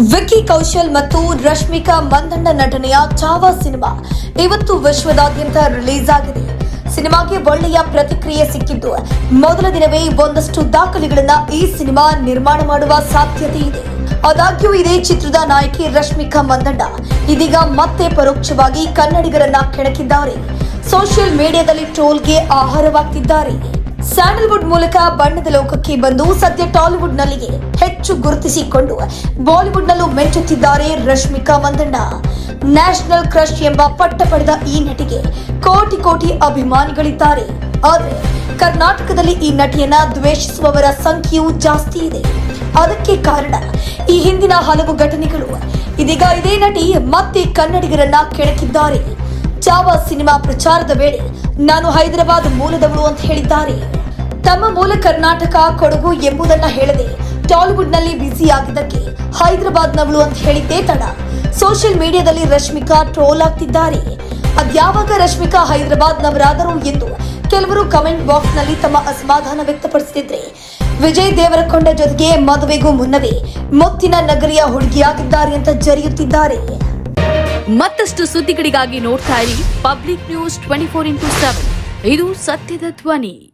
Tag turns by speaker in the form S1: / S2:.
S1: ವಿಕ್ಕಿ ಕೌಶಲ್ ಮತ್ತು ರಶ್ಮಿಕಾ ಮಂದಣ್ಣ ನಟನೆಯ ಚಾವಾ ಸಿನಿಮಾ ಇವತ್ತು ವಿಶ್ವದಾದ್ಯಂತ ರಿಲೀಸ್ ಆಗಿದೆ. ಸಿನಿಮಾಗೆ ಒಳ್ಳೆಯ ಪ್ರತಿಕ್ರಿಯೆ ಸಿಕ್ಕಿದ್ದು, ಮೊದಲ ದಿನವೇ ಒಂದಷ್ಟು ದಾಖಲೆಗಳನ್ನ ಈ ಸಿನಿಮಾ ನಿರ್ಮಾಣ ಮಾಡುವ ಸಾಧ್ಯತೆ ಇದೆ. ಆದಾಗ್ಯೂ ಇದೇ ಚಿತ್ರದ ನಾಯಕಿ ರಶ್ಮಿಕಾ ಮಂದಣ್ಣ ಇದೀಗ ಮತ್ತೆ ಪರೋಕ್ಷವಾಗಿ ಕನ್ನಡಿಗರನ್ನ ಕೆಣಕಿದ್ದಾರೆ. ಸೋಷಿಯಲ್ ಮೀಡಿಯಾದಲ್ಲಿ ಟ್ರೋಲ್ಗೆ ಆಹಾರವಾಗ್ತಿದ್ದಾರೆ. ಸ್ಯಾಂಡಲ್ವುಡ್ ಮೂಲಕ ಬಣ್ಣದ ಲೋಕಕ್ಕೆ ಬಂದು ಸದ್ಯ ಟಾಲಿವುಡ್ ನಲ್ಲಿಗೆ ಹೆಚ್ಚು ಗುರುತಿಸಿಕೊಂಡು ಬಾಲಿವುಡ್ ನಲ್ಲೂ ಮೆಚ್ಚುತ್ತಿದ್ದಾರೆ ರಶ್ಮಿಕಾ ಮಂದಣ್ಣ. ನ್ಯಾಷನಲ್ ಕ್ರಶ್ ಎಂಬ ಪಟ್ಟ ಪಡೆದ ಈ ನಟಿಗೆ ಕೋಟಿ ಕೋಟಿ ಅಭಿಮಾನಿಗಳಿದ್ದಾರೆ. ಆದರೆ ಕರ್ನಾಟಕದಲ್ಲಿ ಈ ನಟಿಯನ್ನ ದ್ವೇಷಿಸುವವರ ಸಂಖ್ಯೆಯೂ ಜಾಸ್ತಿ ಇದೆ. ಅದಕ್ಕೆ ಕಾರಣ ಈ ಹಿಂದಿನ ಹಲವು ಘಟನೆಗಳು. ಇದೀಗ ಇದೇ ನಟಿ ಮತ್ತೆ ಕನ್ನಡಿಗರನ್ನ ಕೆಣಕಿದ್ದಾರೆ. ಚಾವ ಸಿನಿಮಾ ಪ್ರಚಾರದ ವೇಳೆ ನಾನು ಹೈದರಾಬಾದ್ ಮೂಲದವಳು ಅಂತ ಹೇಳಿದ್ದಾರೆ. ತಮ್ಮ ಮೂಲ ಕರ್ನಾಟಕ ಕೊಡಗು ಎಂಬುದನ್ನ ಹೇಳದೆ ಟಾಲಿವುಡ್ನಲ್ಲಿ ಬ್ಯುಸಿ ಆಗಿದ್ದಕ್ಕೆ ಹೈದರಾಬಾದ್ನವಳು ಅಂತ ಹೇಳಿದ್ದೇ ತಡ. ಸೋಷಿಯಲ್ ಮೀಡಿಯಾದಲ್ಲಿ ರಶ್ಮಿಕಾ ಟ್ರೋಲ್ ಆಗ್ತಿದ್ದಾರೆ. ಅದ್ಯಾವಾಗ ರಶ್ಮಿಕಾ ಹೈದರಾಬಾದ್ ನವರಾದರು ಎಂದು ಕೆಲವರು ಕಮೆಂಟ್ ಬಾಕ್ಸ್ನಲ್ಲಿ ತಮ್ಮ ಅಸಮಾಧಾನ ವ್ಯಕ್ತಪಡಿಸುತ್ತಿದ್ರೆ ವಿಜಯ್ ದೇವರಕೊಂಡ ಜೊತೆಗೆ ಮದುವೆಗೂ ಮುನ್ನವೇ ಮುತ್ತಿನ ನಗರಿಯ ಹುಡುಗಿಯಾಗಿದ್ದಾರೆ ಅಂತ ಜರಿಯುತ್ತಿದ್ದಾರೆ.
S2: ಮತ್ತಷ್ಟು ಸುದ್ದಿಗಳಿಗಾಗಿ ನೋಡ್ತಾ ಇರಿ public news twenty four into seven. ಇದು ಸತ್ಯದ ಧ್ವನಿ.